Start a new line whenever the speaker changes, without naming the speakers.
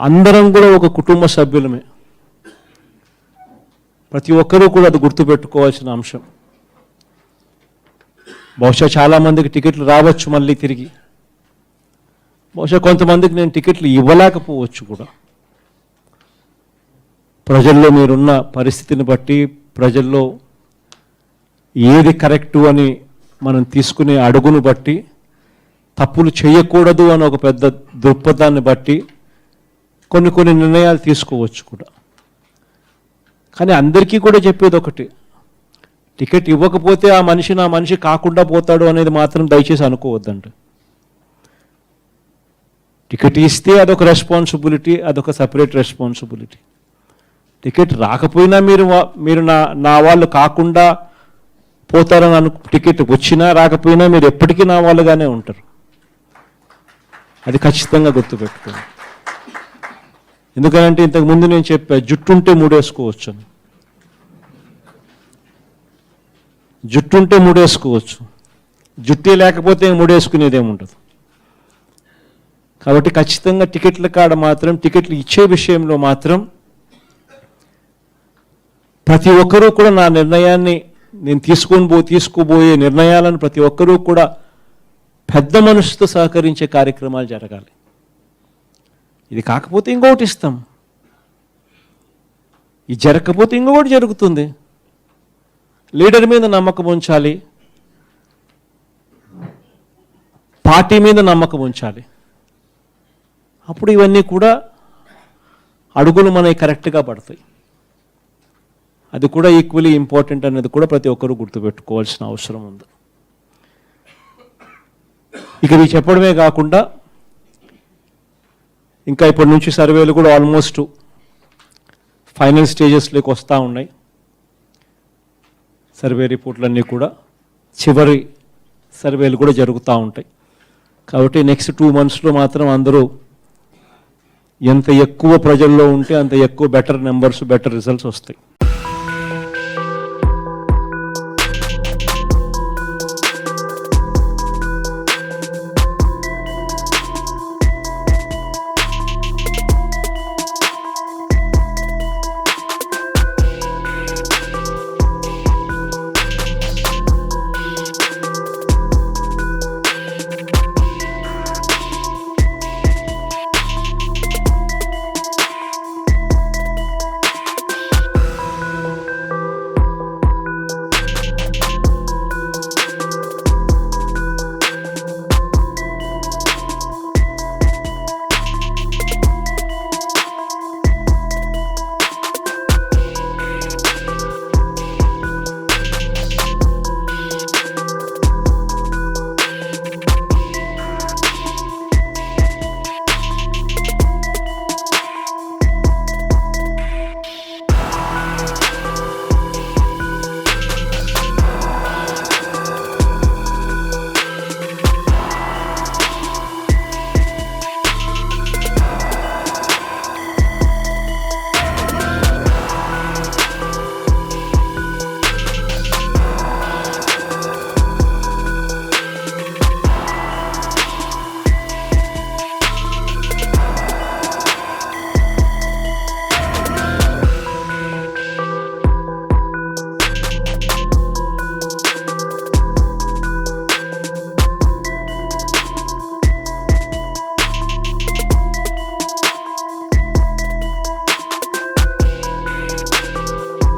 అందరం కూడా ఒక కుటుంబ సభ్యులమే. ప్రతి ఒక్కరూ కూడా అది గుర్తుపెట్టుకోవాల్సిన అంశం. బహుశా చాలామందికి టికెట్లు రావచ్చు మళ్ళీ తిరిగి. బహుశా కొంతమందికి నేను టికెట్లు ఇవ్వలేకపోవచ్చు కూడా. ప్రజల్లో మీరున్న పరిస్థితిని బట్టి ప్రజల్లో ఏది కరెక్టు అని మనం తీసుకునే అడుగును బట్టి తప్పులు చేయకూడదు అని ఒక పెద్ద దృక్పథాన్ని బట్టి కొన్ని కొన్ని నిర్ణయాలు తీసుకోవచ్చు కూడా. కానీ అందరికీ కూడా చెప్పేది ఒకటి టికెట్ ఇవ్వకపోతే ఆ మనిషి నా మనిషి కాకుండా పోతాడు అనేది మాత్రం దయచేసి అనుకోవద్దండి. టికెట్ ఇస్తే అదొక రెస్పాన్సిబిలిటీ అదొక సపరేట్ రెస్పాన్సిబిలిటీ. టికెట్ రాకపోయినా మీరు మీరు నా నా వాళ్ళు కాకుండా పోతారని అను టికెట్ వచ్చినా రాకపోయినా మీరు ఎప్పటికీ నా వాళ్ళుగానే ఉంటారు. అది ఖచ్చితంగా గుర్తుపెట్టుకోండి. ఎందుకంటే ఇంతకు ముందు నేను చెప్పా జుట్టుంటే మూడేసుకోవచ్చు అని. జుట్టుంటే మూడేసుకోవచ్చు. జుట్టే లేకపోతే మూడేసుకునేదేముండదు కాబట్టి ఖచ్చితంగా టికెట్ల కాడ మాత్రం టికెట్లు ఇచ్చే విషయంలో మాత్రం ప్రతి ఒక్కరూ కూడా నా నిర్ణయాన్ని నేను తీసుకొని పో తీసుకోబోయే నిర్ణయాలను ప్రతి ఒక్కరూ కూడా పెద్ద మనసుతో సహకరించే కార్యక్రమాలు జరగాలి. ఇది కాకపోతే ఇంకొకటి ఇస్తాం. ఇది జరగకపోతే ఇంకొకటి జరుగుతుంది. లీడర్ మీద నమ్మకం ఉంచాలి. పార్టీ మీద నమ్మకం ఉంచాలి. అప్పుడు ఇవన్నీ కూడా అడుగులు మనకి కరెక్ట్గా పడతాయి. అది కూడా ఈక్వలీ ఇంపార్టెంట్ అనేది కూడా ప్రతి ఒక్కరూ గుర్తుపెట్టుకోవాల్సిన అవసరం ఉంది. ఇక ఇవి చెప్పడమే కాకుండా ఇంకా ఇప్పటి నుంచి సర్వేలు కూడా ఆల్మోస్ట్ ఫైనల్ స్టేజెస్లోకి వస్తూ ఉన్నాయి. సర్వే రిపోర్ట్లన్నీ కూడా చివరి సర్వేలు కూడా జరుగుతూ ఉంటాయి. కాబట్టి నెక్స్ట్ టూ మంత్స్లో మాత్రం అందరూ ఎంత ఎక్కువ ప్రజల్లో ఉంటే అంత ఎక్కువ బెటర్ నెంబర్స్ బెటర్ రిజల్ట్స్ వస్తాయి.